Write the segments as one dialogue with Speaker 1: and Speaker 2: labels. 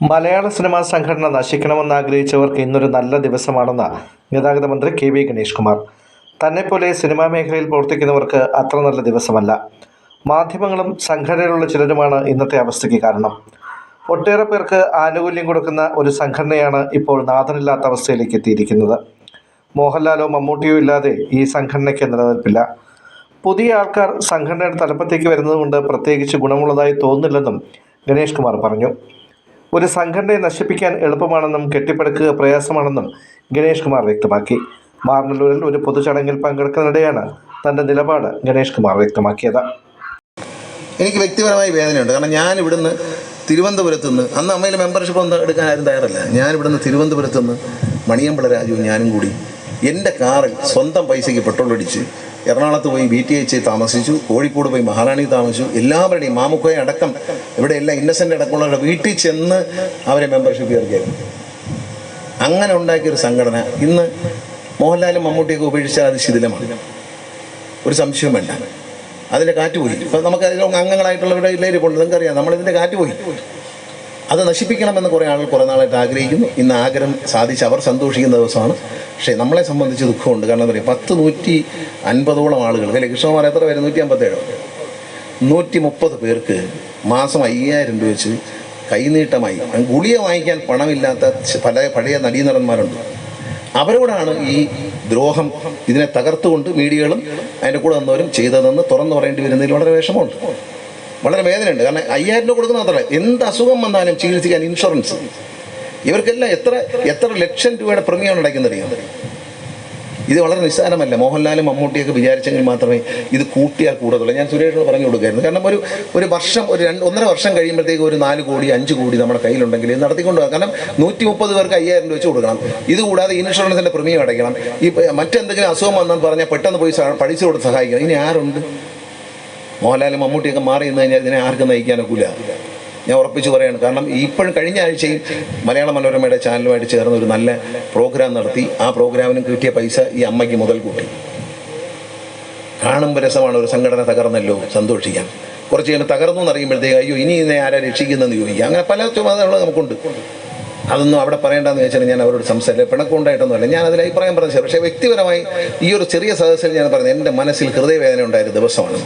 Speaker 1: മലയാള cinema സംഘടന നശിക്കണമെന്ന് ആഗ്രഹിച്ചവർക്ക് ഇന്നൊരു നല്ല ദിവസമാണെന്ന് ഗതാഗത മന്ത്രി കെ വി ഗണേഷ് കുമാർ. തന്നെപ്പോലെ സിനിമാ മേഖലയിൽ പ്രവർത്തിക്കുന്നവർക്ക് അത്ര നല്ല ദിവസമല്ല. മാധ്യമങ്ങളും സംഘടനയിലുള്ള ചിലരുമാണ് ഇന്നത്തെ അവസ്ഥയ്ക്ക് കാരണം. ഒട്ടേറെ പേർക്ക് ആനുകൂല്യം കൊടുക്കുന്ന ഒരു സംഘടനയാണ് ഇപ്പോൾ നാഥനില്ലാത്ത അവസ്ഥയിലേക്ക് എത്തിയിരിക്കുന്നത്. മോഹൻലാലോ മമ്മൂട്ടിയോ ഇല്ലാതെ ഈ സംഘടനയ്ക്ക് നിലനിൽപ്പില്ല. പുതിയ ആൾക്കാർ സംഘടനയുടെ തലപ്പത്തേക്ക് വരുന്നതുകൊണ്ട് പ്രത്യേകിച്ച് ഗുണമുള്ളതായി തോന്നുന്നില്ലെന്നും ഗണേഷ് കുമാർ പറഞ്ഞു. ഒരു സംഘടനയെ നശിപ്പിക്കാൻ എളുപ്പമാണെന്നും കെട്ടിപ്പടുക്കുക പ്രയാസമാണെന്നും ഗണേഷ് കുമാർ വ്യക്തമാക്കി. മാർനല്ലൂരിൽ ഒരു പൊതുചടങ്ങിൽ പങ്കെടുക്കുന്നതിനിടെയാണ് തന്റെ നിലപാട് ഗണേഷ് കുമാർ വ്യക്തമാക്കിയത്.
Speaker 2: എനിക്ക് വ്യക്തിപരമായി വേദനയുണ്ട്. കാരണം ഞാൻ ഇവിടുന്ന് തിരുവനന്തപുരത്ത് നിന്ന് അന്ന് അമ്മയിൽ മെമ്പർഷിപ്പ് ഒന്നും എടുക്കാൻ ആരും തയ്യാറല്ല. ഞാൻ ഇവിടുന്ന് തിരുവനന്തപുരത്ത് നിന്ന് മണിയമ്പള രാജുവും ഞാനും കൂടി എന്റെ കാറിൽ സ്വന്തം പൈസയ്ക്ക് പെട്രോൾ അടിച്ച് എറണാകുളത്ത് പോയി ബി ടി എച്ച് താമസിച്ചു കോഴിക്കോട് പോയി മഹാറാണി താമസിച്ചു. എല്ലാവരുടെയും മാമുക്കോയ അടക്കം ഇവിടെ എല്ലാം ഇന്നസെന്റ് അടക്കമുള്ളവരുടെ വീട്ടിൽ ചെന്ന് അവരെ മെമ്പർഷിപ്പ് ചേർക്കായിരുന്നു അങ്ങനെ ഉണ്ടാക്കിയൊരു സംഘടന ഇന്ന് മോഹൻലാലും മമ്മൂട്ടിയൊക്കെ ഉപേക്ഷിച്ചാൽ അത് ശിഥിലമാണ്. ഒരു സംശയം വേണ്ട. അതിന്റെ കാറ്റ് പോയി. ഇപ്പം നമുക്ക് അതിൽ അംഗങ്ങളായിട്ടുള്ളവരുടെ ഇല്ലയിൽ കൊണ്ട് നിങ്ങൾക്കറിയാം നമ്മളിതിന്റെ കാറ്റ് പോയി. അത് നശിപ്പിക്കണമെന്ന് കുറേ ആളുകൾ കുറേ നാളായിട്ട് ആഗ്രഹിക്കുന്നു. ഇന്ന് ആഗ്രഹം സാധിച്ച് അവർ സന്തോഷിക്കുന്ന ദിവസമാണ്. പക്ഷേ നമ്മളെ സംബന്ധിച്ച് ദുഃഖമുണ്ട്. കാരണം എന്താ പറയുക? പത്ത് നൂറ്റി അൻപതോളം ആളുകൾ അല്ലെ? കൃഷ്ണകുമാർ എത്ര പേര്? നൂറ്റി അമ്പത്തേഴോ നൂറ്റി മുപ്പത് പേർക്ക് മാസം അയ്യായിരം രൂപ വെച്ച് കൈനീട്ടമായി. ഗുളിക വാങ്ങിക്കാൻ പണമില്ലാത്ത പല പഴയ നടീനടന്മാരുണ്ട്. അവരോടാണ് ഈ ദ്രോഹം ഇതിനെ തകർത്തുകൊണ്ട് മീഡിയകളും അതിന്റെ കൂടെ വന്നവരും ചെയ്തതെന്ന് തുറന്നു പറയേണ്ടി വരുന്നതിൽ വളരെ വിഷമമുണ്ട്. വളരെ വേദനയുണ്ട്. കാരണം അയ്യായിരം രൂപ കൊടുക്കുന്ന മാത്രമല്ല എന്ത് അസുഖം വന്നാലും ചികിത്സിക്കാൻ ഇൻഷുറൻസ്. ഇവർക്കെല്ലാം എത്ര എത്ര ലക്ഷം രൂപയുടെ പ്രമിയാണ് അടയ്ക്കുന്നറിയാം ഇത് വളരെ നിസ്സാരമല്ല. മോഹൻലാലും മമ്മൂട്ടിയൊക്കെ വിചാരിച്ചെങ്കിൽ മാത്രമേ ഇത് കൂട്ടിയാൽ കൂടുതലുള്ളൂ ഞാൻ സുരേഷിനോട് പറഞ്ഞു കൊടുക്കായിരുന്നു കാരണം ഒരു ഒരു വർഷം ഒരു രണ്ട് ഒന്നര വർഷം കഴിയുമ്പോഴത്തേക്ക് ഒരു നാല് കോടി അഞ്ച് കോടി നമ്മുടെ കയ്യിലുണ്ടെങ്കിൽ ഇത് നടത്തിക്കൊണ്ട് പോകാം കാരണം നൂറ്റി മുപ്പത് പേർക്ക് അയ്യായിരം രൂപ വെച്ച് കൊടുക്കണം. ഇത് കൂടാതെ ഇൻഷുറൻസിന്റെ പ്രീമിയം അടയ്ക്കണം. ഈ മറ്റെന്തെങ്കിലും അസുഖം വന്നാൽ പറഞ്ഞാൽ പെട്ടെന്ന് പോയി പഠിച്ചു കൊടുത്ത് സഹായിക്കണം. ഇനി ആരുണ്ട്? മോഹൻലാലും മമ്മൂട്ടിയൊക്കെ മാറി നിന്ന് കഴിഞ്ഞാൽ ഇതിനെ ആർക്കും നയിക്കാനൊക്കില്ല ഞാൻ ഉറപ്പിച്ച് പറയാണ്. കാരണം ഇപ്പോഴും കഴിഞ്ഞ ആഴ്ചയിൽ മലയാള മനോരമയുടെ ചാനലുമായിട്ട് ചേർന്ന് ഒരു നല്ല പ്രോഗ്രാം നടത്തി. ആ പ്രോഗ്രാമിന് കിട്ടിയ പൈസ ഈ അമ്മയ്ക്ക് മുതൽ കൂട്ടി. കാണുമ്പോൾ രസമാണ് ഒരു സംഘടന തകർന്നല്ലോ സന്തോഷിക്കാം കുറച്ച് കഴിഞ്ഞ് തകർന്നു എന്നറിയുമ്പോഴത്തേക്ക് അയ്യോ ഇനി ഇതിനെ ആരാ രക്ഷിക്കുന്നതെന്ന് ചോദിക്കാം. അങ്ങനെ പല ചുമതലകളും നമുക്കുണ്ട്. അതൊന്നും അവിടെ പറയേണ്ടെന്ന് വെച്ചാൽ ഞാൻ അവരോട് സംസാരിക്കുക പിണക്കുണ്ടായിട്ടൊന്നുമല്ല ഞാൻ അതിൽ അഭിപ്രായം പറഞ്ഞു പക്ഷേ വ്യക്തിപരമായി ഈ ഒരു ചെറിയ സദസ്സിൽ ഞാൻ പറഞ്ഞത് എന്റെ മനസ്സിൽ ഹൃദയവേദന ഉണ്ടായ ദിവസമാണ്.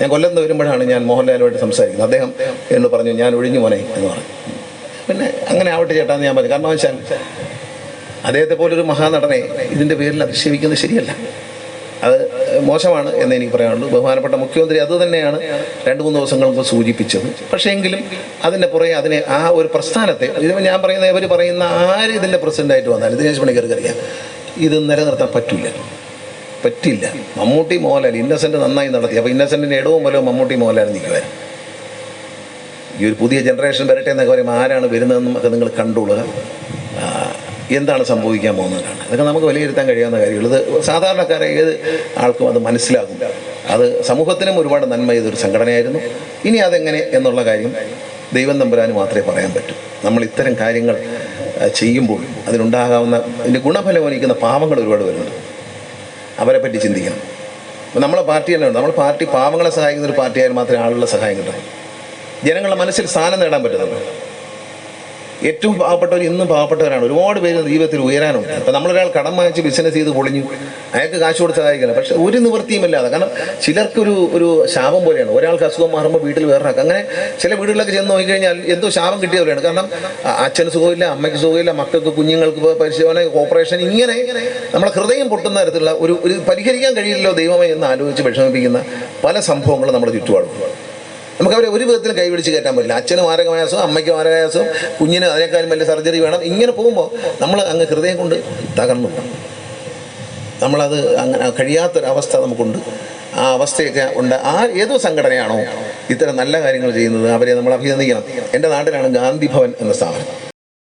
Speaker 2: ഞാൻ കൊല്ലത്ത് വരുമ്പോഴാണ് ഞാൻ മോഹൻലാലുമായിട്ട് സംസാരിക്കുന്നത്. അദ്ദേഹം എന്ന് പറഞ്ഞു ഞാൻ ഒഴിഞ്ഞു മോനെ എന്ന് പറഞ്ഞു. പിന്നെ അങ്ങനെ ആവട്ടെ ചേട്ടാന്ന് ഞാൻ പറഞ്ഞു. കാരണം വെച്ചാൽ അദ്ദേഹത്തെ പോലൊരു മഹാനടനെ ഇതിന്റെ പേരിൽ അധിക്ഷേപിക്കുന്നത് ശരിയല്ല. അത് മോശമാണ് എന്ന് എനിക്ക് പറയാനുള്ളൂ. ബഹുമാനപ്പെട്ട മുഖ്യമന്ത്രി അത് തന്നെയാണ് രണ്ട് മൂന്ന് ദിവസങ്ങൾ മുമ്പ് സൂചിപ്പിച്ചത്. പക്ഷേ എങ്കിലും അതിന്റെ പുറകെ അതിനെ ആ ഒരു പ്രസ്ഥാനത്തെ ഇത് ഞാൻ പറയുന്ന ഇവർ പറയുന്ന ആര് ഇതിന്റെ പ്രസിഡന്റായിട്ട് വന്നാലും ദിനേശ് പണിക്കർക്ക് ഇത് നിലനിർത്താൻ പറ്റില്ല പറ്റില്ല. മമ്മൂട്ടി മോഹൻലാൽ ഇന്നസെന്റ് നന്നായി നടത്തി. അപ്പോൾ ഇന്നസെന്റിന്റെ ഇടവും പോലും മമ്മൂട്ടി മോഹൻലാൽ നിൽക്കുവാൻ. ഈ ഒരു പുതിയ ജനറേഷൻ വരട്ടെ എന്നൊക്കെ പറയുമ്പോൾ ആരാണ് വരുന്നതെന്നും ഒക്കെ നിങ്ങൾ കണ്ടുകൊള്ളുക എന്താണ് സംഭവിക്കാൻ പോകുന്നതാണ് അതൊക്കെ നമുക്ക് വിലയിരുത്താൻ കഴിയാവുന്ന കാര്യങ്ങൾ ഇത് സാധാരണക്കാരെ ഏത് ആൾക്കും അത് മനസ്സിലാകും. അത് സമൂഹത്തിനും ഒരുപാട് നന്മ ചെയ്തൊരു സംഘടനയായിരുന്നു. ഇനി അതെങ്ങനെ എന്നുള്ള കാര്യം ദൈവം തമ്പുരാന് മാത്രമേ പറയാൻ പറ്റൂ. നമ്മൾ ഇത്തരം കാര്യങ്ങൾ ചെയ്യുമ്പോൾ അതിനുണ്ടാകാവുന്ന അതിന്റെ ഗുണഫലം വഹിക്കുന്ന പാവങ്ങൾ ഒരുപാട് വരുന്നുണ്ട്. അവരെ പറ്റി ചിന്തിക്കണം. അപ്പോൾ നമ്മളെ പാർട്ടി തന്നെ ഉണ്ട് നമ്മൾ പാർട്ടി പാവങ്ങളെ സഹായിക്കുന്ന ഒരു പാർട്ടിയായാലും മാത്രമേ ആളുകളെ സഹായം കിട്ടൂ ജനങ്ങളുടെ മനസ്സിൽ സ്ഥാനം നേടാൻ പറ്റുന്നുണ്ട് ഏറ്റവും പാവപ്പെട്ടവർ ഇന്നും പാവപ്പെട്ടവരാണ് ഒരുപാട് പേര് ജീവിതത്തിൽ ഉയരാനുണ്ട്. അപ്പം നമ്മളൊരാൾ കടം വാങ്ങിച്ച് ബിസിനസ് ചെയ്ത് പൊളിഞ്ഞു. അയാൾക്ക് കാശ് കൊടുത്ത് പക്ഷെ ഒരു നിവൃത്തിയുമില്ലാതെ. കാരണം ചിലർക്കൊരു ഒരു ശാപം പോലെയാണ്. ഒരാൾക്ക് അസുഖം മാറുമ്പോൾ വീട്ടിൽ വേറൊരാൾക്ക്. അങ്ങനെ ചില വീടുകളിലൊക്കെ ചെന്ന് നോക്കിക്കഴിഞ്ഞാൽ എന്തോ ശാപം കിട്ടിയ പോലെയാണ്. കാരണം അച്ഛന് സുഖമില്ല അമ്മയ്ക്ക് സുഖമില്ല മക്കൾക്ക് കുഞ്ഞുങ്ങൾക്ക് പരിശോധന ഓപ്പറേഷൻ ഇങ്ങനെ നമ്മളെ ഹൃദയം പൊട്ടുന്ന തരത്തിലുള്ള ഒരു ഒരു പരിഹരിക്കാൻ കഴിയില്ലല്ലോ ദൈവമേ എന്ന് ആലോചിച്ച് വിഷമിപ്പിക്കുന്ന പല സംഭവങ്ങളും നമ്മുടെ ചുറ്റുപാടും. നമുക്ക് അവരെ ഒരു വിധത്തിൽ കൈപിടിച്ച് കയറ്റാൻ പറ്റില്ല. അച്ഛന് മാരകമായാസവും അമ്മയ്ക്ക് മാരകമായ അസുഖം കുഞ്ഞിന് അതിനേക്കാളും വലിയ സർജറി വേണം. ഇങ്ങനെ പോകുമ്പോൾ നമ്മൾ അങ്ങ് ഹൃദയം കൊണ്ട് തകർന്നു. നമ്മളത് അങ്ങനെ കഴിയാത്തൊരവസ്ഥ നമുക്കുണ്ട്. ആ അവസ്ഥയൊക്കെ ഉണ്ട്. ആ ഏതോ സംഘടനയാണോ ഇത്തരം നല്ല കാര്യങ്ങൾ ചെയ്യുന്നത്? അവരെ നമ്മൾ അഭിനന്ദിക്കണം. എന്റെ നാട്ടിലാണ് ഗാന്ധി ഭവൻ എന്ന സ്ഥാപനം.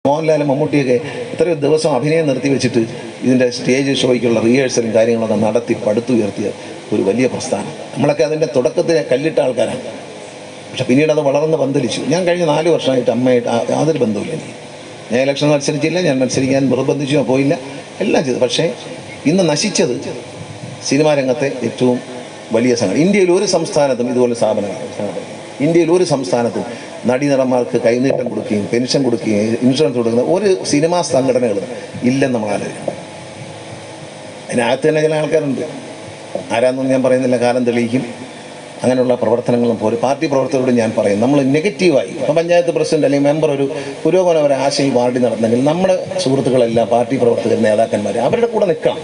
Speaker 2: മോഹൻലാലും മമ്മൂട്ടിയൊക്കെ ഇത്രയും ദിവസം അഭിനയം നിർത്തി വെച്ചിട്ട് ഇതിന്റെ സ്റ്റേജ് ഷോയ്ക്കുള്ള റിഹേഴ്സലും കാര്യങ്ങളൊക്കെ നടത്തി പടുത്തുയർത്തിയ ഒരു വലിയ പ്രസ്ഥാനം. നമ്മളൊക്കെ അതിന്റെ തുടക്കത്തിലെ കല്ലിട്ട ആൾക്കാരാണ്. പക്ഷെ പിന്നീട് അത് വളർന്ന് പന്തലിച്ചു. ഞാൻ കഴിഞ്ഞ നാല് വർഷമായിട്ട് അമ്മയായിട്ട് യാതൊരു ബന്ധവുമില്ല എനിക്ക്. ഞാൻ ഇലക്ഷൻ മത്സരിച്ചില്ല ഞാൻ മത്സരിക്കാൻ നിർബന്ധിച്ചു പോയില്ല എല്ലാം ചെയ്തു. പക്ഷേ ഇന്ന് നശിച്ചത് സിനിമാ രംഗത്തെ ഏറ്റവും വലിയ സംഘടന. ഇന്ത്യയിൽ ഒരു സംസ്ഥാനത്തും ഇതുപോലെ സ്ഥാപനങ്ങൾ ഇന്ത്യയിൽ ഒരു സംസ്ഥാനത്തും നടീനടന്മാർക്ക് കൈനീട്ടം കൊടുക്കുകയും പെൻഷൻ കൊടുക്കുകയും ഇൻഷുറൻസ് കൊടുക്കുന്ന ഒരു സിനിമാ സംഘടനകളും ഇല്ലെന്ന് നമ്മൾ ആലോചിക്കും. അതിനകത്ത് തന്നെ ചില ആൾക്കാരുണ്ട്. ആരാന്നൊന്നും ഞാൻ പറയുന്നില്ല കാലം തെളിയിക്കും. അങ്ങനെയുള്ള പ്രവർത്തനങ്ങളും പോലും പാർട്ടി പ്രവർത്തകരോട് ഞാൻ പറയും. നമ്മൾ നെഗറ്റീവായി. ഇപ്പം പഞ്ചായത്ത് പ്രസിഡന്റ് അല്ലെങ്കിൽ മെമ്പർ ഒരു പുരോഗമന ആശയം ഈ വാർഡിൽ നടന്നെങ്കിൽ നമ്മുടെ സുഹൃത്തുക്കളെല്ലാം പാർട്ടി പ്രവർത്തകർ നേതാക്കന്മാർ അവരുടെ കൂടെ നിൽക്കണം.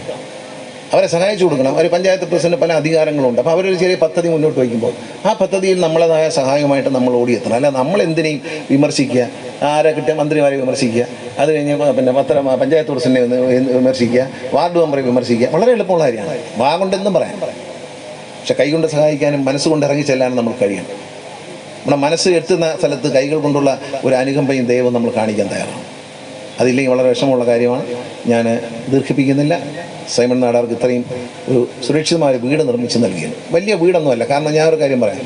Speaker 2: അവരെ സഹായിച്ചു കൊടുക്കണം. അവർ പഞ്ചായത്ത് പ്രസിഡന്റ് പല അധികാരങ്ങളുണ്ട്. അപ്പോൾ അവരൊരു ചെറിയ പദ്ധതി മുന്നോട്ട് വയ്ക്കുമ്പോൾ ആ പദ്ധതിയിൽ നമ്മളേതായ സഹായമായിട്ട് നമ്മൾ ഓടിയെത്തണം. അല്ല നമ്മൾ എന്തിനേയും വിമർശിക്കുക. ആരെ കിട്ടിയ മന്ത്രിമാരെ വിമർശിക്കുക. അത് കഴിഞ്ഞ് പിന്നെ പത്ര പഞ്ചായത്ത് പ്രസിഡന്റിനെ വിമർശിക്കുക. വാർഡ് മെമ്പറെ വിമർശിക്കുക. വളരെ എളുപ്പമുള്ള കാര്യമാണ്. വാഗുണ്ടെന്നും പറയാം. പക്ഷെ കൈകൊണ്ട് സഹായിക്കാനും മനസ്സുകൊണ്ട് ഇറങ്ങി ചെല്ലാനും നമ്മൾ കഴിയണം. നമ്മുടെ മനസ്സ് എത്തുന്ന സ്ഥലത്ത് കൈകൾ കൊണ്ടുള്ള ഒരു അനുകമ്പയും ദൈവം നമ്മൾ കാണിക്കാൻ തയ്യാറാണ്. അതില്ലെങ്കിൽ വളരെ വിഷമമുള്ള കാര്യമാണ്. ഞാൻ ദീർഘിപ്പിക്കുന്നില്ല. സൈമൺ നാടാർക്ക് ഇത്രയും ഒരു സുരക്ഷിതമായ വീട് നിർമ്മിച്ച് നൽകിയത്. വലിയ വീടൊന്നുമല്ല. കാരണം ഞാൻ ഒരു കാര്യം പറയാം.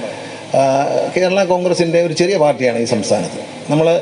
Speaker 2: കേരള കോൺഗ്രസിന്റെ ഒരു ചെറിയ പാർട്ടിയാണ് ഈ സംസ്ഥാനത്ത്. നമ്മൾ